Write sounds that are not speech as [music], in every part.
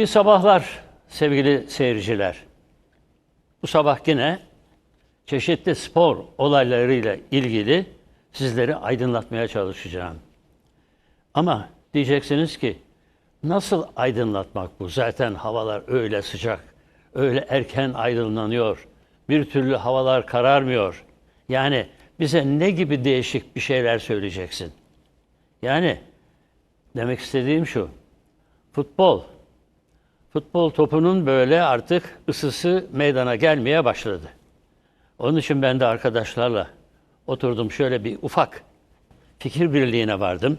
İyi sabahlar sevgili seyirciler. Bu sabah yine çeşitli spor olaylarıyla ilgili sizleri aydınlatmaya çalışacağım. Ama diyeceksiniz ki nasıl aydınlatmak bu? Zaten havalar öyle sıcak, öyle erken aydınlanıyor. Bir türlü havalar kararmıyor. Yani bize ne gibi değişik bir şeyler söyleyeceksin? Yani demek istediğim şu. Futbol futbol topunun böyle artık ısısı meydana gelmeye başladı. Onun için ben de arkadaşlarla oturdum şöyle bir ufak fikir birliğine vardım.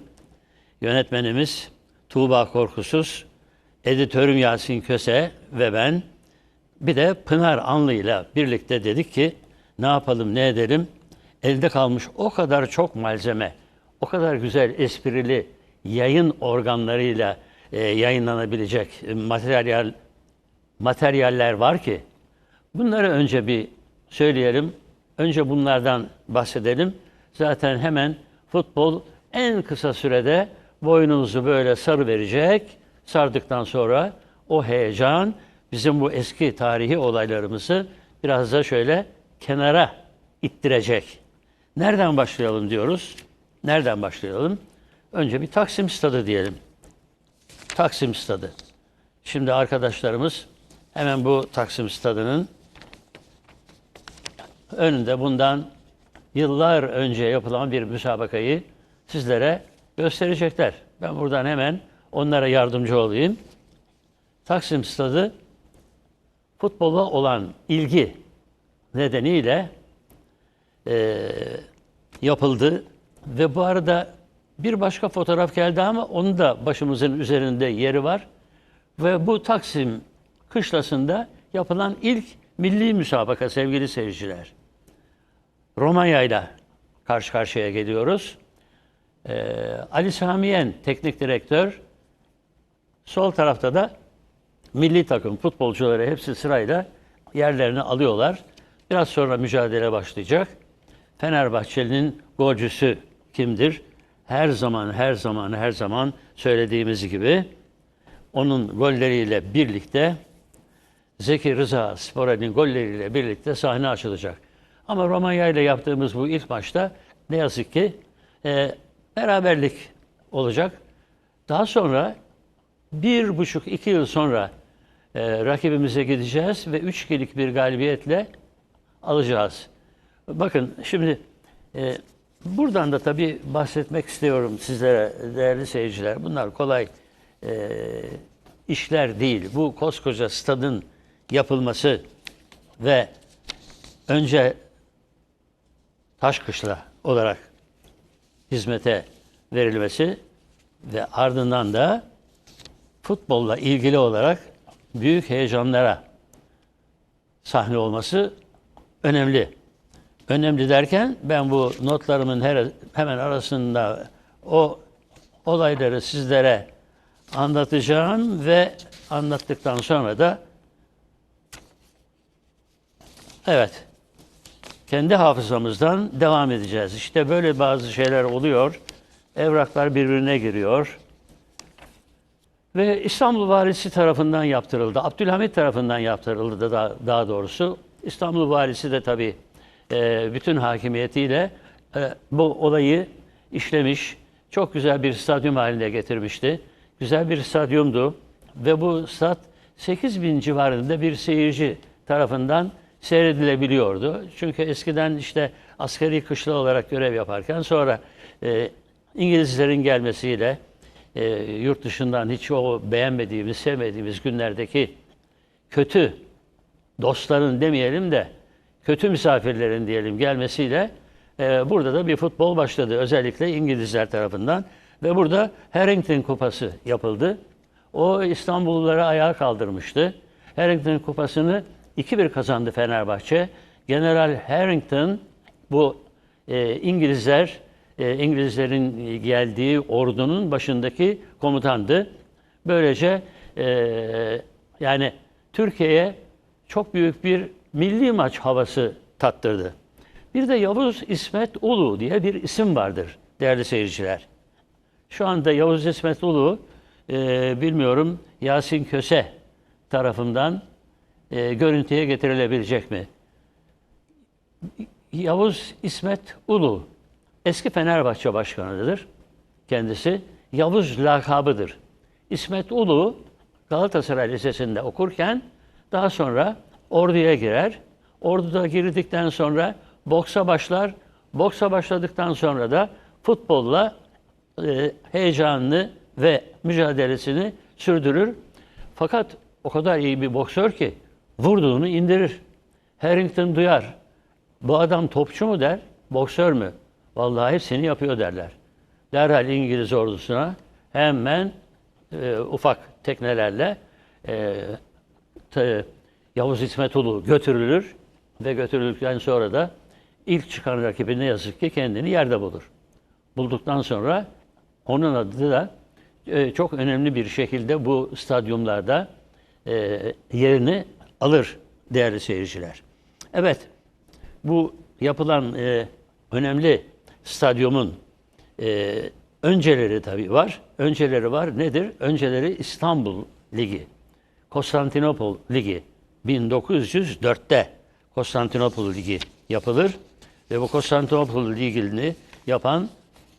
Yönetmenimiz Tuğba Korkusuz, editörüm Yasin Köse ve ben bir de Pınar Anlı ile birlikte dedik ki ne yapalım ne edelim? Elde kalmış o kadar çok malzeme, o kadar güzel esprili yayın organlarıyla e, yayınlanabilecek e, materyal materyaller var ki bunları önce bir söyleyelim. Önce bunlardan bahsedelim. Zaten hemen futbol en kısa sürede boynunuzu böyle sarı verecek. Sardıktan sonra o heyecan bizim bu eski tarihi olaylarımızı biraz da şöyle kenara ittirecek. Nereden başlayalım diyoruz? Nereden başlayalım? Önce bir Taksim Stadı diyelim. Taksim Stadı. Şimdi arkadaşlarımız hemen bu Taksim Stadı'nın önünde bundan yıllar önce yapılan bir müsabakayı sizlere gösterecekler. Ben buradan hemen onlara yardımcı olayım. Taksim Stadı futbola olan ilgi nedeniyle e, yapıldı ve bu arada bir başka fotoğraf geldi ama onun da başımızın üzerinde yeri var. Ve bu Taksim kışlasında yapılan ilk milli müsabaka sevgili seyirciler. Romanya ile karşı karşıya geliyoruz. Ee, Ali Samiyen teknik direktör. Sol tarafta da milli takım futbolcuları hepsi sırayla yerlerini alıyorlar. Biraz sonra mücadele başlayacak. Fenerbahçe'nin golcüsü kimdir? Her zaman, her zaman, her zaman söylediğimiz gibi onun golleriyle birlikte Zeki Rıza Sporel'in golleriyle birlikte sahne açılacak. Ama Romanya ile yaptığımız bu ilk maçta ne yazık ki e, beraberlik olacak. Daha sonra bir buçuk, iki yıl sonra e, rakibimize gideceğiz ve üç kilik bir galibiyetle alacağız. Bakın şimdi e, buradan da tabii bahsetmek istiyorum sizlere değerli seyirciler. Bunlar kolay e, işler değil. Bu koskoca stadın yapılması ve önce Taşkışla olarak hizmete verilmesi ve ardından da futbolla ilgili olarak büyük heyecanlara sahne olması önemli. Önemli derken ben bu notlarımın her, hemen arasında o olayları sizlere anlatacağım ve anlattıktan sonra da evet kendi hafızamızdan devam edeceğiz. İşte böyle bazı şeyler oluyor. Evraklar birbirine giriyor. Ve İstanbul Valisi tarafından yaptırıldı. Abdülhamit tarafından yaptırıldı da daha doğrusu. İstanbul Valisi de tabii e, bütün hakimiyetiyle e, bu olayı işlemiş. Çok güzel bir stadyum haline getirmişti. Güzel bir stadyumdu ve bu stat 8 bin civarında bir seyirci tarafından seyredilebiliyordu. Çünkü eskiden işte askeri kışla olarak görev yaparken sonra e, İngilizlerin gelmesiyle yurt dışından hiç o beğenmediğimiz, sevmediğimiz günlerdeki kötü dostların demeyelim de kötü misafirlerin diyelim gelmesiyle e, burada da bir futbol başladı. Özellikle İngilizler tarafından ve burada Harrington Kupası yapıldı. O İstanbulluları ayağa kaldırmıştı. Harrington Kupası'nı 2-1 kazandı Fenerbahçe. General Harrington bu e, İngilizler e, İngilizlerin geldiği ordunun başındaki komutandı. Böylece e, yani Türkiye'ye çok büyük bir milli maç havası tattırdı. Bir de Yavuz İsmet Ulu diye bir isim vardır değerli seyirciler. Şu anda Yavuz İsmet Ulu e, bilmiyorum Yasin Köse tarafından e, görüntüye getirilebilecek mi? Yavuz İsmet Ulu eski Fenerbahçe başkanıdır kendisi. Yavuz lakabıdır. İsmet Ulu Galatasaray Lisesi'nde okurken daha sonra orduya girer. Orduda girdikten sonra boksa başlar. Boksa başladıktan sonra da futbolla e, heyecanını ve mücadelesini sürdürür. Fakat o kadar iyi bir boksör ki vurduğunu indirir. Harrington duyar. Bu adam topçu mu der, boksör mü? Vallahi hepsini yapıyor derler. Derhal İngiliz ordusuna hemen e, ufak teknelerle e, te- Yavuz İsmet Ulu götürülür ve götürüldükten sonra da ilk çıkan rakibi ne yazık ki kendini yerde bulur. Bulduktan sonra onun adı da e, çok önemli bir şekilde bu stadyumlarda e, yerini alır değerli seyirciler. Evet, bu yapılan e, önemli stadyumun önceleri tabii var. Önceleri var. Nedir? Önceleri İstanbul Ligi, Konstantinopol Ligi 1904'te Konstantinopol Ligi yapılır ve bu Konstantinopol Ligi'ni yapan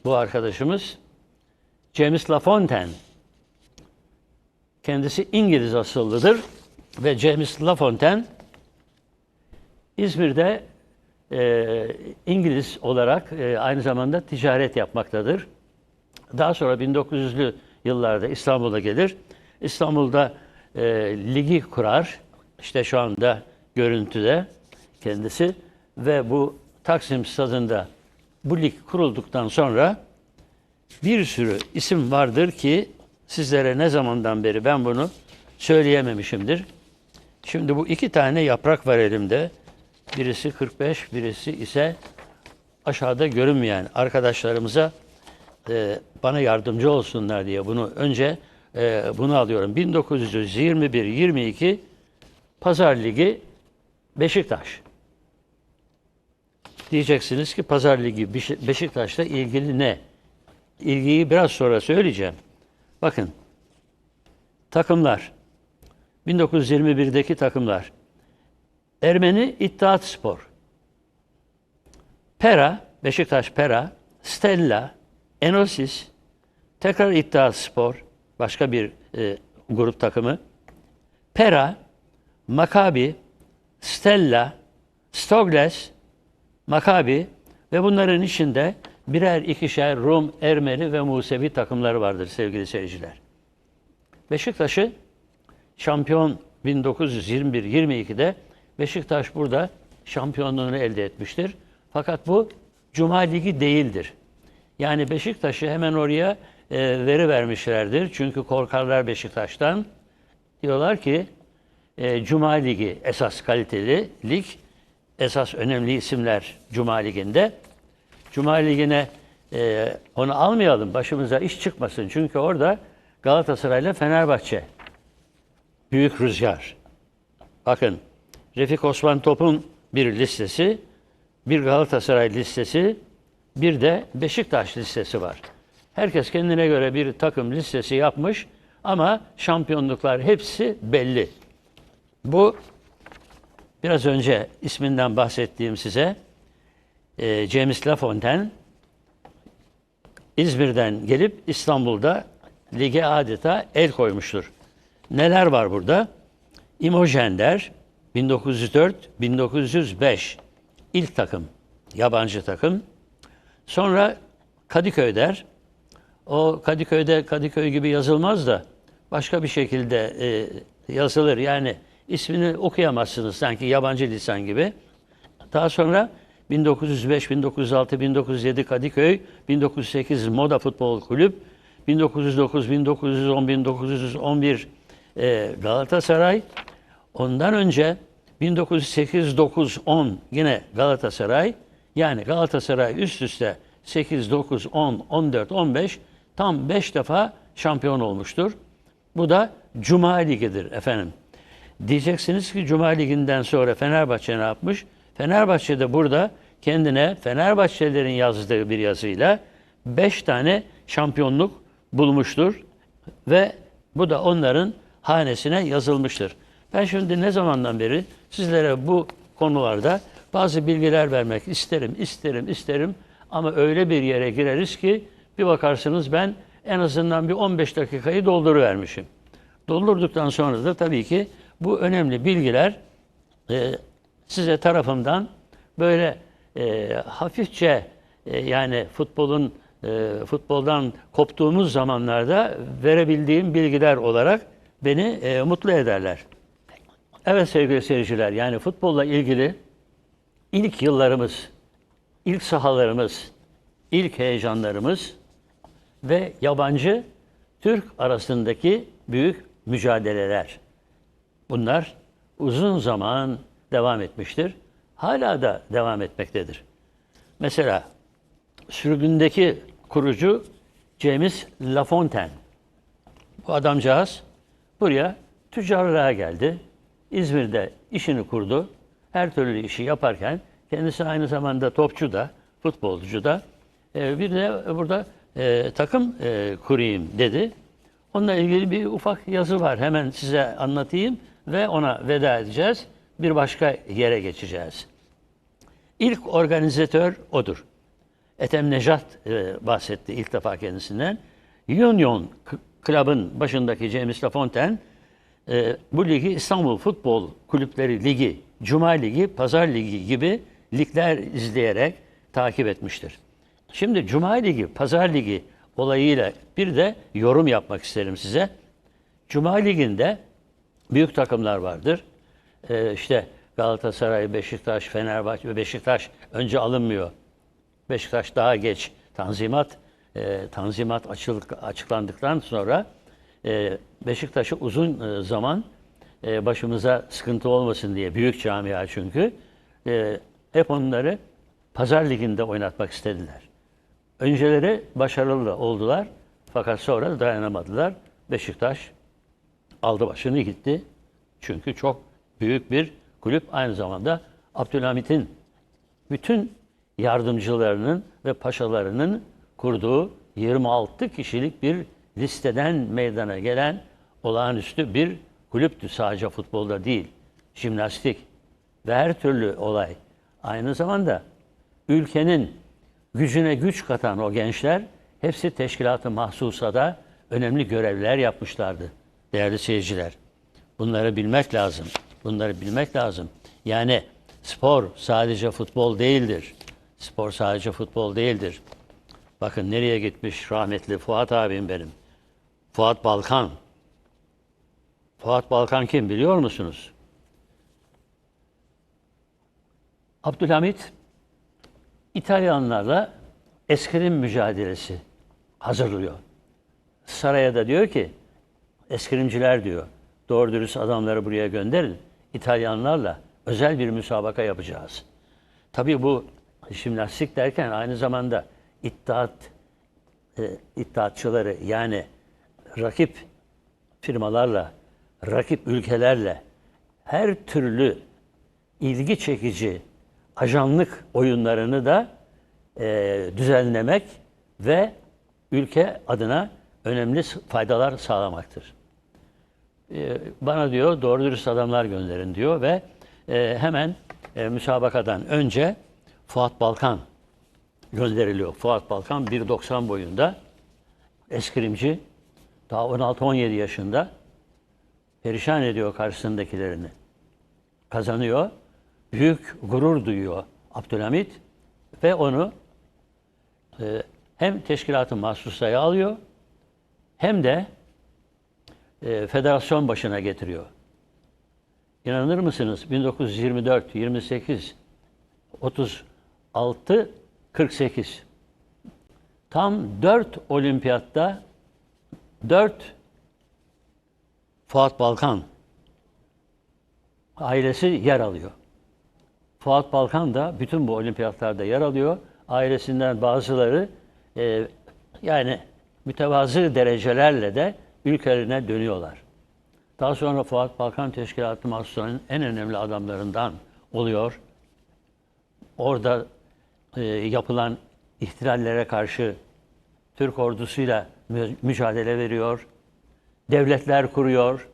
bu arkadaşımız James Lafontaine. Kendisi İngiliz asıllıdır ve James Lafontaine İzmir'de e, İngiliz olarak e, aynı zamanda ticaret yapmaktadır. Daha sonra 1900'lü yıllarda İstanbul'a gelir. İstanbul'da e, ligi kurar. İşte şu anda görüntüde kendisi ve bu Taksim stadında bu lig kurulduktan sonra bir sürü isim vardır ki sizlere ne zamandan beri ben bunu söyleyememişimdir. Şimdi bu iki tane yaprak var elimde. Birisi 45, birisi ise aşağıda görünmeyen arkadaşlarımıza e, bana yardımcı olsunlar diye bunu önce e, bunu alıyorum. 1921-22 Pazar Ligi Beşiktaş. Diyeceksiniz ki Pazar Ligi Beşi- Beşiktaş'la ilgili ne? İlgiyi biraz sonra söyleyeceğim. Bakın takımlar 1921'deki takımlar Ermeni İttihat Spor, Pera, Beşiktaş Pera, Stella, Enosis, tekrar İttihat Spor, başka bir e, grup takımı, Pera, Makabi, Stella, Stogles, Makabi ve bunların içinde birer ikişer Rum, Ermeni ve Musevi takımları vardır sevgili seyirciler. Beşiktaş'ı şampiyon 1921-22'de Beşiktaş burada şampiyonluğunu elde etmiştir. Fakat bu Cuma Ligi değildir. Yani Beşiktaş'ı hemen oraya e, veri vermişlerdir. Çünkü korkarlar Beşiktaş'tan. Diyorlar ki e, Cuma Ligi esas kaliteli lig. Esas önemli isimler Cuma Ligi'nde. Cuma Ligi'ne e, onu almayalım başımıza iş çıkmasın. Çünkü orada Galatasaray'la Fenerbahçe büyük rüzgar. Bakın Refik Osman Top'un bir listesi, bir Galatasaray listesi, bir de Beşiktaş listesi var. Herkes kendine göre bir takım listesi yapmış ama şampiyonluklar hepsi belli. Bu biraz önce isminden bahsettiğim size e, James Lafontaine İzmir'den gelip İstanbul'da lige adeta el koymuştur. Neler var burada? İmojender 1904-1905 ilk takım, yabancı takım. Sonra Kadıköy der. O Kadıköy'de Kadıköy gibi yazılmaz da başka bir şekilde e, yazılır. Yani ismini okuyamazsınız sanki yabancı lisan gibi. Daha sonra 1905, 1906, 1907 Kadıköy, 1908 Moda Futbol Kulüp, 1909, 1910, 1911 e, Galatasaray. Ondan önce 1908, 9, 10 yine Galatasaray. Yani Galatasaray üst üste 8, 9, 10, 14, 15 tam 5 defa şampiyon olmuştur. Bu da Cuma Ligi'dir efendim. Diyeceksiniz ki Cuma Ligi'nden sonra Fenerbahçe ne yapmış? Fenerbahçe de burada kendine Fenerbahçelilerin yazdığı bir yazıyla 5 tane şampiyonluk bulmuştur ve Bu da onların hanesine yazılmıştır. Ben şimdi ne zamandan beri sizlere bu konularda bazı bilgiler vermek isterim, isterim, isterim ama öyle bir yere gireriz ki bir bakarsınız ben en azından bir 15 dakikayı dolduruvermişim. Doldurduktan sonra da tabii ki bu önemli bilgiler e, size tarafımdan böyle e, hafifçe e, yani futbolun e, futboldan koptuğumuz zamanlarda verebildiğim bilgiler olarak beni e, mutlu ederler. Evet sevgili seyirciler yani futbolla ilgili ilk yıllarımız, ilk sahalarımız, ilk heyecanlarımız ve yabancı Türk arasındaki büyük mücadeleler. Bunlar uzun zaman devam etmiştir. Hala da devam etmektedir. Mesela sürgündeki kurucu James Lafontaine. Bu adamcağız buraya tüccarlığa geldi. İzmir'de işini kurdu. Her türlü işi yaparken kendisi aynı zamanda topçu da, futbolcu da. e, bir de burada e, takım e, kurayım dedi. Onunla ilgili bir ufak yazı var. Hemen size anlatayım ve ona veda edeceğiz. Bir başka yere geçeceğiz. İlk organizatör odur. Ethem Nejat e, bahsetti ilk defa kendisinden. Union Club'ın başındaki James Lafontaine e, bu ligi İstanbul Futbol Kulüpleri Ligi, Cuma Ligi, Pazar Ligi gibi ligler izleyerek takip etmiştir. Şimdi Cuma Ligi, Pazar Ligi olayıyla bir de yorum yapmak isterim size. Cuma Ligi'nde büyük takımlar vardır. Ee, işte Galatasaray, Beşiktaş, Fenerbahçe ve Beşiktaş önce alınmıyor. Beşiktaş daha geç tanzimat e, tanzimat açılık, açıklandıktan sonra e, Beşiktaş'ı uzun e, zaman e, başımıza sıkıntı olmasın diye büyük camia çünkü e, hep onları Pazar Ligi'nde oynatmak istediler. Önceleri başarılı oldular fakat sonra dayanamadılar. Beşiktaş aldı başını gitti. Çünkü çok büyük bir kulüp aynı zamanda Abdülhamit'in bütün yardımcılarının ve paşalarının kurduğu 26 kişilik bir listeden meydana gelen olağanüstü bir kulüptü sadece futbolda değil. Jimnastik ve her türlü olay. Aynı zamanda ülkenin gücüne güç katan o gençler hepsi teşkilatı mahsusada önemli görevler yapmışlardı değerli seyirciler. Bunları bilmek lazım. Bunları bilmek lazım. Yani spor sadece futbol değildir. Spor sadece futbol değildir. Bakın nereye gitmiş rahmetli Fuat abim benim. Fuat Balkan. Fuat Balkan kim biliyor musunuz? Abdülhamit İtalyanlarla eskrim mücadelesi hazırlıyor. Saraya da diyor ki eskrimciler diyor doğru dürüst adamları buraya gönderin. İtalyanlarla özel bir müsabaka yapacağız. Tabii bu jimnastik derken aynı zamanda iddiat e, iddiatçıları yani rakip firmalarla, rakip ülkelerle her türlü ilgi çekici ajanlık oyunlarını da e, düzenlemek ve ülke adına önemli faydalar sağlamaktır. E, bana diyor doğru dürüst adamlar gönderin diyor ve e, hemen e, müsabakadan önce Fuat Balkan gönderiliyor. Fuat Balkan 1.90 boyunda eskrimci daha 16-17 yaşında perişan ediyor karşısındakilerini. Kazanıyor. Büyük gurur duyuyor Abdülhamit ve onu e, hem teşkilatın mahsusaya alıyor hem de e, federasyon başına getiriyor. İnanır mısınız? 1924, 28, 36, 48. Tam 4 olimpiyatta 4 Fuat Balkan ailesi yer alıyor. Fuat Balkan da bütün bu olimpiyatlarda yer alıyor. Ailesinden bazıları e, yani mütevazı derecelerle de ülkelerine dönüyorlar. Daha sonra Fuat Balkan Teşkilatı Mahsusları'nın en önemli adamlarından oluyor. Orada e, yapılan ihtilallere karşı Türk ordusuyla mü- mücadele veriyor. devletler kuruyor.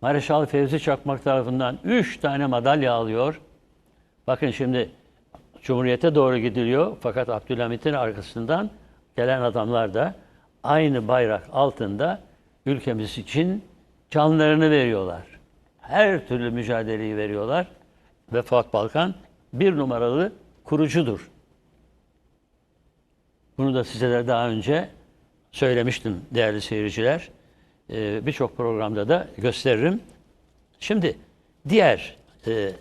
Mareşal Fevzi Çakmak tarafından üç tane madalya alıyor. Bakın şimdi Cumhuriyete doğru gidiliyor fakat Abdülhamit'in arkasından gelen adamlar da aynı bayrak altında ülkemiz için canlarını veriyorlar. Her türlü mücadeleyi veriyorlar ve Fuat Balkan bir numaralı kurucudur. Bunu da size de daha önce söylemiştim değerli seyirciler. Ee, Birçok programda da gösteririm. Şimdi diğer e,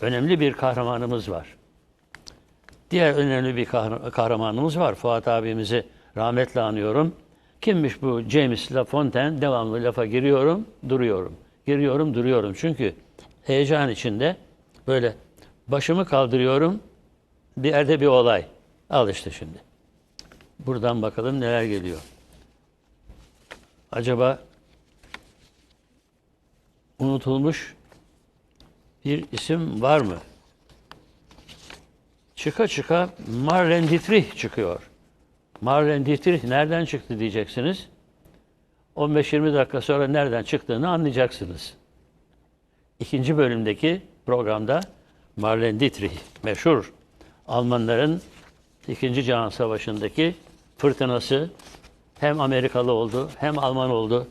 önemli bir kahramanımız var. Diğer önemli bir kahra- kahramanımız var. Fuat abimizi rahmetle anıyorum. Kimmiş bu James LaFontaine? Devamlı lafa giriyorum, duruyorum. Giriyorum, duruyorum. Çünkü heyecan içinde böyle başımı kaldırıyorum. Bir yerde bir olay. Al işte şimdi. Buradan bakalım neler geliyor. Acaba unutulmuş bir isim var mı? Çıka çıka Marlene Dietrich çıkıyor. Marlene Dietrich nereden çıktı diyeceksiniz. 15-20 dakika sonra nereden çıktığını anlayacaksınız. İkinci bölümdeki programda Marlene Dietrich, meşhur Almanların İkinci Cihan Savaşı'ndaki fırtınası hem Amerikalı oldu hem Alman oldu.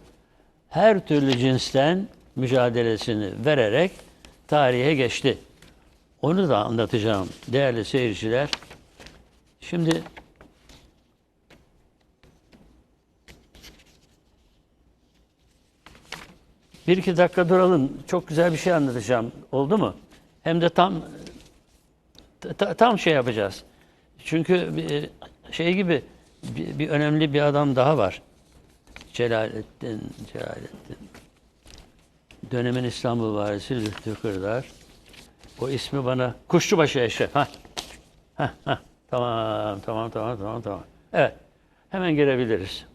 Her türlü cinsten mücadelesini vererek tarihe geçti. Onu da anlatacağım değerli seyirciler. Şimdi bir iki dakika duralım. Çok güzel bir şey anlatacağım. Oldu mu? Hem de tam ta- tam şey yapacağız. Çünkü bir şey gibi bir, bir önemli bir adam daha var. Celalettin, Celalettin. Dönemin İstanbul valisi Lütfü Kırdar. O ismi bana Kuşçubaşı Eşref. Ha. Ha, ha. Tamam, tamam, tamam, tamam, tamam. Evet. Hemen girebiliriz.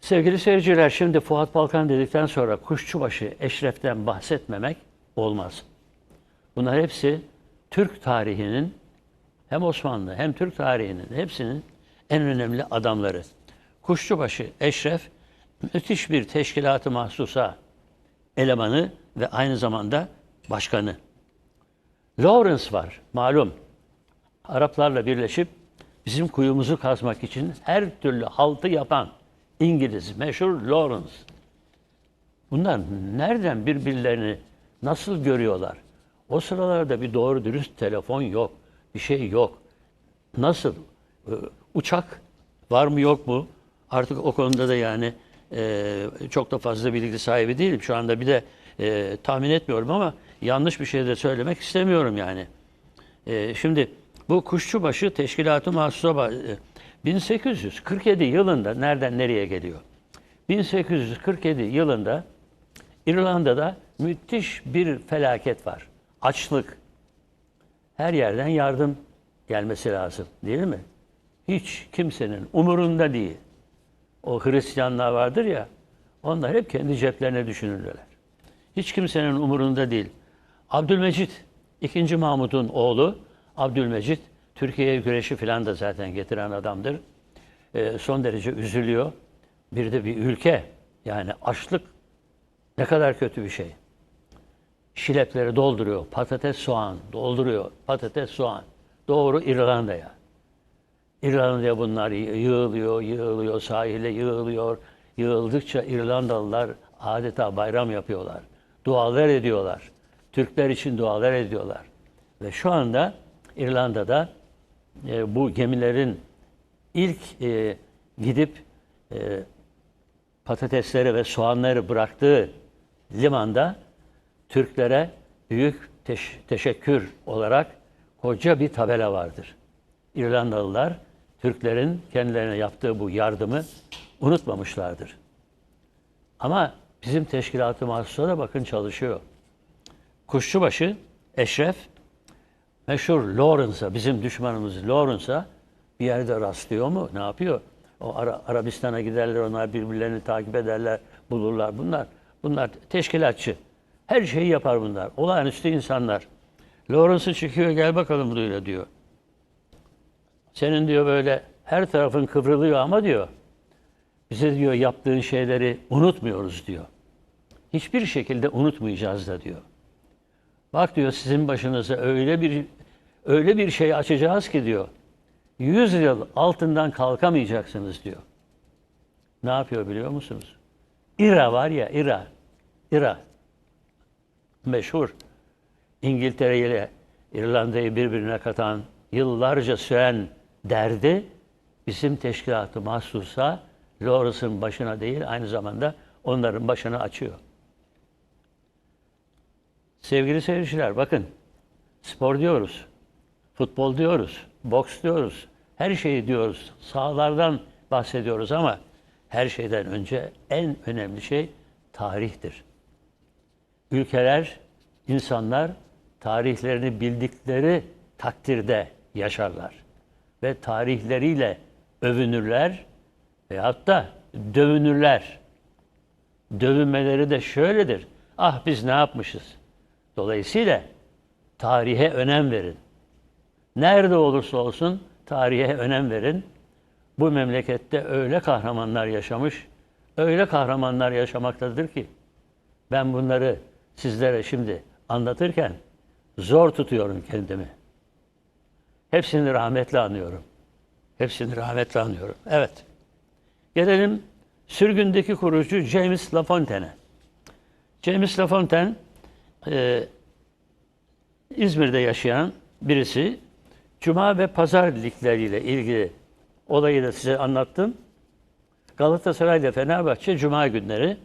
Sevgili seyirciler, şimdi Fuat Balkan dedikten sonra Kuşçubaşı Eşref'ten bahsetmemek olmaz. Bunlar hepsi Türk tarihinin hem Osmanlı hem Türk tarihinin hepsinin en önemli adamları. Kuşçubaşı Eşref müthiş bir teşkilatı mahsusa elemanı ve aynı zamanda başkanı. Lawrence var malum. Araplarla birleşip bizim kuyumuzu kazmak için her türlü haltı yapan İngiliz meşhur Lawrence. Bunlar nereden birbirlerini nasıl görüyorlar? O sıralarda bir doğru dürüst telefon yok, bir şey yok. Nasıl? Ee, Uçak var mı yok mu? Artık o konuda da yani e, çok da fazla bilgi sahibi değilim. Şu anda bir de e, tahmin etmiyorum ama yanlış bir şey de söylemek istemiyorum yani. E, şimdi bu Kuşçubaşı Teşkilatı Mahsusa 1847 yılında nereden nereye geliyor? 1847 yılında İrlanda'da müthiş bir felaket var. Açlık. Her yerden yardım gelmesi lazım değil mi? Hiç kimsenin umurunda değil. O Hristiyanlar vardır ya, onlar hep kendi ceplerine düşünürler. Hiç kimsenin umurunda değil. Abdülmecit, 2. Mahmud'un oğlu Abdülmecit, Türkiye'ye güreşi falan da zaten getiren adamdır. Ee, son derece üzülüyor. Bir de bir ülke, yani açlık ne kadar kötü bir şey. Şilepleri dolduruyor, patates soğan dolduruyor, patates soğan. Doğru İrlanda'ya. İrlanda'ya bunlar yığılıyor, yığılıyor, sahile yığılıyor. Yığıldıkça İrlandalılar adeta bayram yapıyorlar. Dualar ediyorlar. Türkler için dualar ediyorlar. Ve şu anda İrlanda'da e, bu gemilerin ilk e, gidip e, patatesleri ve soğanları bıraktığı limanda Türklere büyük teş- teşekkür olarak koca bir tabela vardır. İrlandalılar Türklerin kendilerine yaptığı bu yardımı unutmamışlardır. Ama bizim teşkilatı mahsusa da bakın çalışıyor. Kuşçubaşı, Eşref, meşhur Lawrence'a, bizim düşmanımız Lawrence'a bir yerde rastlıyor mu? Ne yapıyor? O Ara- Arabistan'a giderler, onlar birbirlerini takip ederler, bulurlar. Bunlar bunlar teşkilatçı. Her şeyi yapar bunlar. Olağanüstü insanlar. Lawrence'ı çıkıyor, gel bakalım buraya diyor. Senin diyor böyle Her tarafın kıvrılıyor ama diyor. Bize diyor yaptığın şeyleri unutmuyoruz diyor. Hiçbir şekilde unutmayacağız da diyor. Bak diyor sizin başınıza öyle bir öyle bir şey açacağız ki diyor. Yüz yıl altından kalkamayacaksınız diyor. Ne yapıyor biliyor musunuz? İra var ya İra. İra. Meşhur. İngiltere ile İrlanda'yı birbirine katan, yıllarca süren derdi bizim teşkilatı mahsusa Lawrence'ın başına değil aynı zamanda onların başını açıyor. Sevgili seyirciler bakın spor diyoruz, futbol diyoruz, boks diyoruz, her şeyi diyoruz, sahalardan bahsediyoruz ama her şeyden önce en önemli şey tarihtir. Ülkeler, insanlar tarihlerini bildikleri takdirde yaşarlar ve tarihleriyle övünürler veyahut da dövünürler. Dövünmeleri de şöyledir. Ah biz ne yapmışız? Dolayısıyla tarihe önem verin. Nerede olursa olsun tarihe önem verin. Bu memlekette öyle kahramanlar yaşamış, öyle kahramanlar yaşamaktadır ki ben bunları sizlere şimdi anlatırken zor tutuyorum kendimi. Hepsini rahmetle anıyorum. Hepsini rahmetle anıyorum. Evet. Gelelim sürgündeki kurucu James LaFontaine'e. James LaFontaine e, İzmir'de yaşayan birisi. Cuma ve pazar ligleriyle ilgili olayı da size anlattım. Galatasaray ile Fenerbahçe Cuma günleri,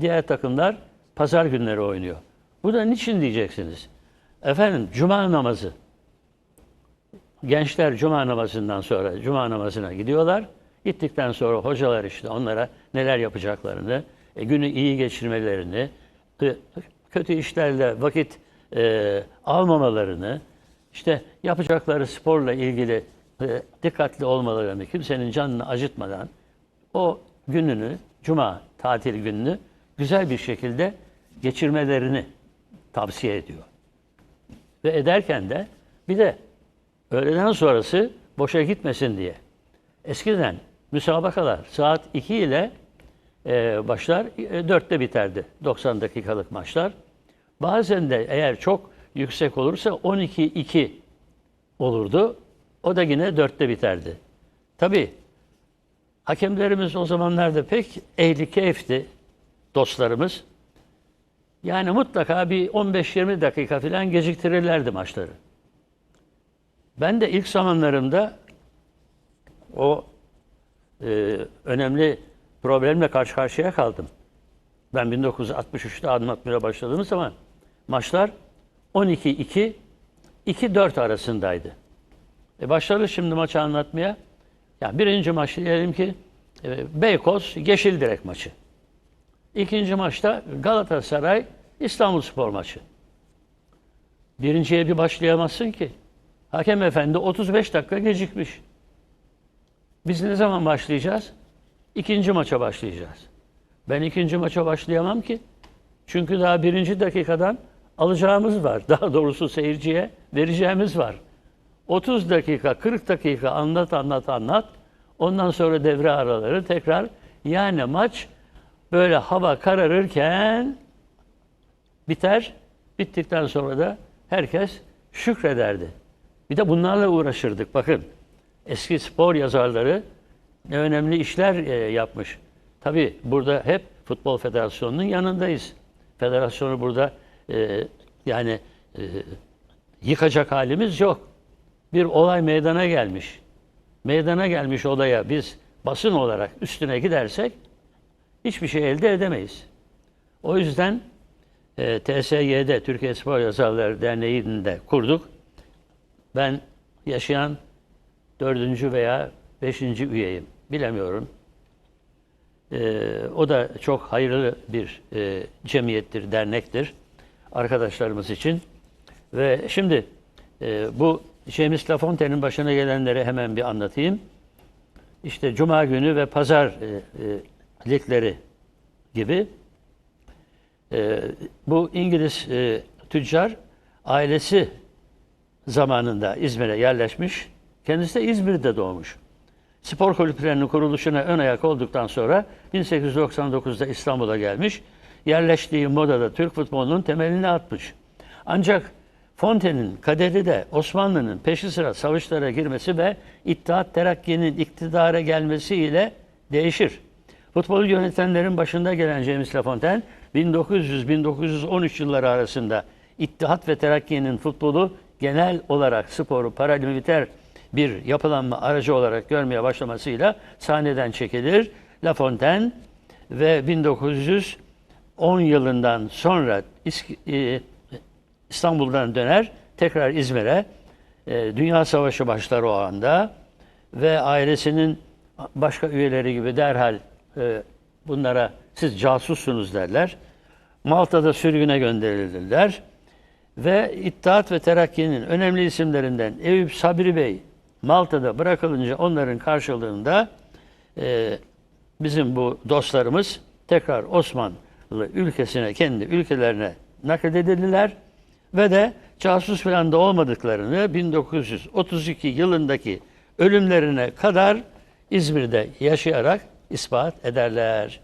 diğer takımlar pazar günleri oynuyor. Bu da niçin diyeceksiniz? Efendim Cuma namazı. Gençler Cuma namazından sonra Cuma namazına gidiyorlar. Gittikten sonra hocalar işte onlara neler yapacaklarını, e, günü iyi geçirmelerini, kötü işlerle vakit e, almamalarını, işte yapacakları sporla ilgili e, dikkatli olmalarını, kimsenin canını acıtmadan o gününü, cuma tatil gününü güzel bir şekilde geçirmelerini tavsiye ediyor. Ve ederken de bir de öğleden sonrası boşa gitmesin diye. Eskiden müsabakalar saat 2 ile e, başlar, e, 4'te biterdi 90 dakikalık maçlar. Bazen de eğer çok yüksek olursa 12-2 olurdu. O da yine 4'te biterdi. Tabii hakemlerimiz o zamanlarda pek ehli keyifti dostlarımız. Yani mutlaka bir 15-20 dakika falan geciktirirlerdi maçları. Ben de ilk zamanlarımda o e, önemli problemle karşı karşıya kaldım. Ben 1963'te anlatmaya başladığım zaman maçlar 12-2, 2-4 arasındaydı. E başladı şimdi maçı anlatmaya. Yani birinci maç diyelim ki e, Beykoz Yeşildirek maçı. İkinci maçta Galatasaray İstanbulspor maçı. Birinciye bir başlayamazsın ki. Hakem efendi 35 dakika gecikmiş. Biz ne zaman başlayacağız? İkinci maça başlayacağız. Ben ikinci maça başlayamam ki. Çünkü daha birinci dakikadan alacağımız var. [laughs] Daha doğrusu seyirciye vereceğimiz var. 30 dakika, 40 dakika anlat anlat anlat. Ondan sonra devre araları tekrar. Yani maç böyle hava kararırken biter. Bittikten sonra da herkes şükrederdi. Bir de bunlarla uğraşırdık. Bakın eski spor yazarları ne önemli işler e, yapmış. Tabii burada hep Futbol Federasyonu'nun yanındayız. Federasyonu burada e, yani e, yıkacak halimiz yok. Bir olay meydana gelmiş. Meydana gelmiş olaya biz basın olarak üstüne gidersek hiçbir şey elde edemeyiz. O yüzden e, TSY'de Türkiye Spor Yazarları Derneği'ni de kurduk. Ben yaşayan dördüncü veya beşinci üyeyim. Bilemiyorum. E, o da çok hayırlı bir e, cemiyettir, dernektir arkadaşlarımız için. Ve şimdi e, bu James Lafontaine'in başına gelenleri hemen bir anlatayım. İşte Cuma günü ve Pazar e, e, ligleri gibi e, bu İngiliz e, tüccar ailesi zamanında İzmir'e yerleşmiş. Kendisi de İzmir'de doğmuş. spor kulüplerinin kuruluşuna ön ayak olduktan sonra 1899'da İstanbul'a gelmiş. Yerleştiği modada Türk futbolunun temelini atmış. Ancak Fontaine'in kaderi de Osmanlı'nın peşi sıra savaşlara girmesi ve İttihat Terakki'nin iktidara gelmesiyle değişir. Futbolu yönetenlerin başında gelen James Lafontaine 1900-1913 yılları arasında İttihat ve Terakki'nin futbolu genel olarak sporu paramiliter bir yapılanma aracı olarak görmeye başlamasıyla sahneden çekilir. Lafontaine ve 1910 yılından sonra e, İstanbul'dan döner, tekrar İzmir'e. E, Dünya Savaşı başlar o anda ve ailesinin başka üyeleri gibi derhal e, bunlara siz casussunuz derler. Malta'da sürgüne gönderilirler ve İttihat ve Terakki'nin önemli isimlerinden Eyüp Sabri Bey Malta'da bırakılınca onların karşılığında bizim bu dostlarımız tekrar Osmanlı ülkesine, kendi ülkelerine nakledildiler ve de casus falan da olmadıklarını 1932 yılındaki ölümlerine kadar İzmir'de yaşayarak ispat ederler.